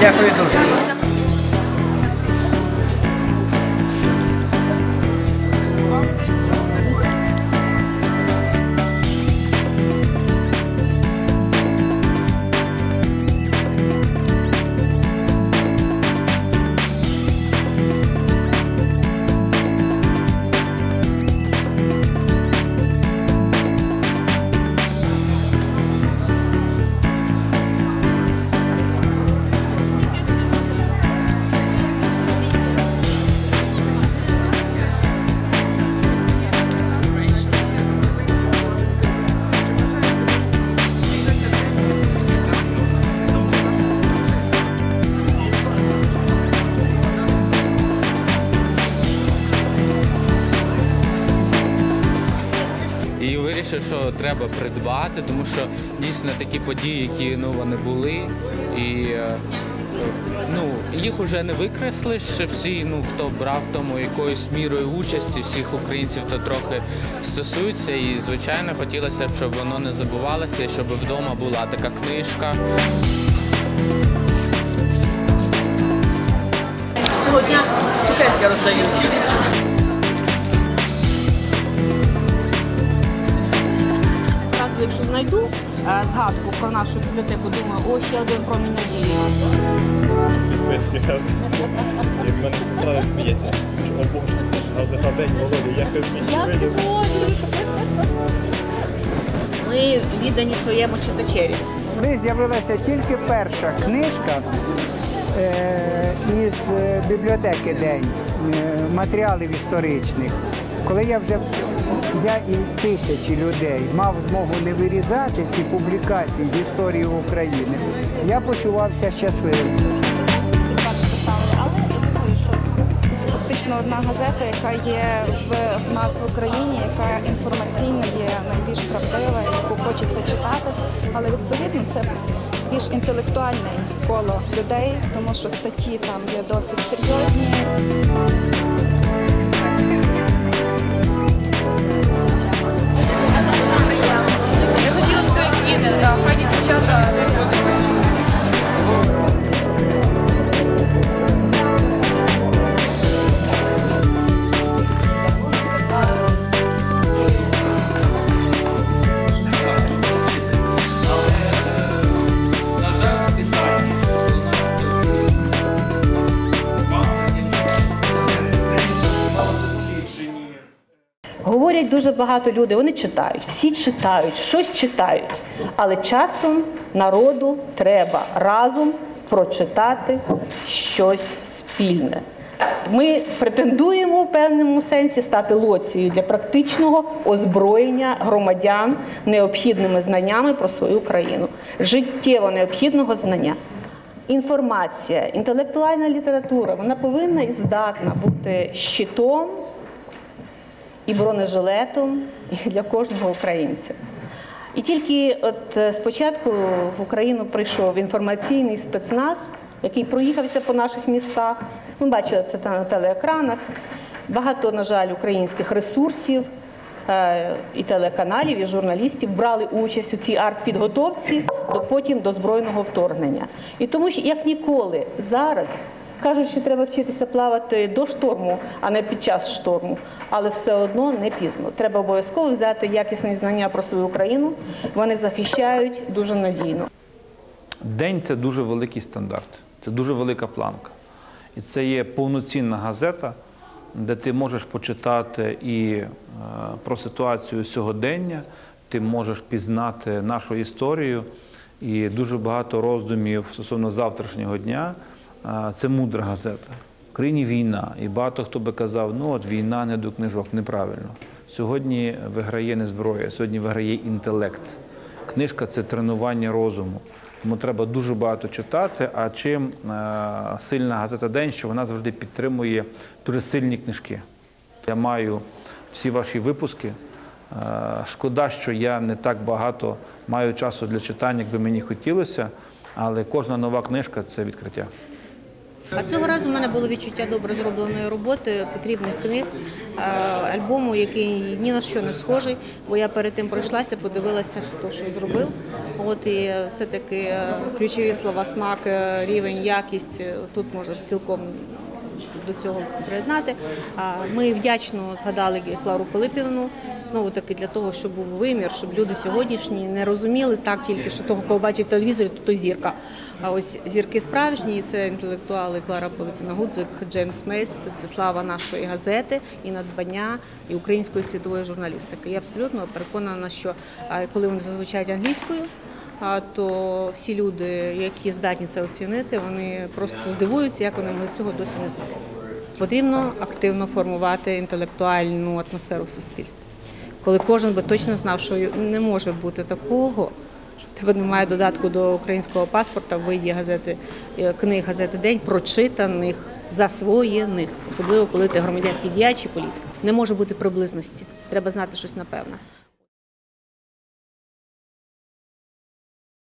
Дякую дуже. І що треба придбати, тому що дійсно такі події, які ну, вони були, і е, ну, їх вже не викреслиш. Всі, ну, хто брав тому якоюсь мірою участі, всіх українців то трохи стосується. І, звичайно, хотілося б, щоб воно не забувалося, щоб вдома була така книжка. Цього дня цукерки роздають. Зразу, якщо знайду е, згадку про нашу бібліотеку, думаю, о, ще один промінь надії. Підписки раз. З мене сестра не сміється. О Боже, це газета День Володі, як ти Я вмієш не. Ми віддані своєму читачеві. Коли з'явилася тільки перша книжка е, із е, бібліотеки День матеріалів історичних, коли я вже я і тисячі людей мав змогу не вирізати ці публікації з історії України, я почувався щасливим. Це фактично одна газета, яка є в, в нас в Україні, яка інформаційно є найбільш правдива, яку хочеться читати. Але відповідно це більш інтелектуальне коло людей, тому що статті там є досить серйозні. Говорять дуже багато людей, вони читають, всі читають, щось читають. Але часом народу треба разом прочитати щось спільне. Ми претендуємо в певному сенсі стати лоцією для практичного озброєння громадян необхідними знаннями про свою країну, життєво необхідного знання. Інформація, інтелектуальна література, вона повинна і здатна бути щитом і бронежилетом для кожного українця. І тільки от е, спочатку в Україну прийшов інформаційний спецназ, який проїхався по наших містах. Ми бачили це на телеекранах. Багато, на жаль, українських ресурсів е, і телеканалів, і журналістів брали участь у цій артпідготовці до потім до збройного вторгнення. І тому що як ніколи зараз Кажуть, що треба вчитися плавати до шторму, а не під час шторму. Але все одно не пізно. Треба обов'язково взяти якісні знання про свою країну. Вони захищають дуже надійно. День це дуже великий стандарт, це дуже велика планка. І це є повноцінна газета, де ти можеш почитати і е, про ситуацію сьогодення, ти можеш пізнати нашу історію і дуже багато роздумів стосовно завтрашнього дня. Це мудра газета. В країні війна, і багато хто би казав, ну от війна не до книжок. Неправильно. Сьогодні виграє не зброя, сьогодні виграє інтелект. Книжка це тренування розуму. Тому треба дуже багато читати. А чим е, сильна газета День, що вона завжди підтримує дуже сильні книжки. Я маю всі ваші випуски. Е, Шкода, що я не так багато маю часу для читання, як би мені хотілося, але кожна нова книжка це відкриття. А цього разу в мене було відчуття добре зробленої роботи, потрібних книг, альбому, який ні на що не схожий, бо я перед тим пройшлася, подивилася, хто що зробив. От і все-таки е, ключові слова смак, е, рівень, якість е, тут можна цілком до цього приєднати. Ми вдячно згадали Клару Пилипівну, знову таки для того, щоб був вимір, щоб люди сьогоднішні не розуміли так тільки, що того, кого бачить в телевізорі, то то зірка. А ось зірки справжні, це інтелектуали Клара Пилипівна Гудзик, Джеймс Мейс, це слава нашої газети і надбання і української світової журналістики. Я абсолютно переконана, що коли вони зазвучають англійською. А то всі люди, які здатні це оцінити, вони просто здивуються, як вони могли цього досі не знати. Потрібно активно формувати інтелектуальну атмосферу в суспільстві. Коли кожен би точно знав, що не може бути такого, що в тебе немає додатку до українського паспорта в виді газети, е, книг газети День прочитаних, засвоєних, особливо коли ти громадянський діяч і політик. Не може бути приблизності. Треба знати щось напевне.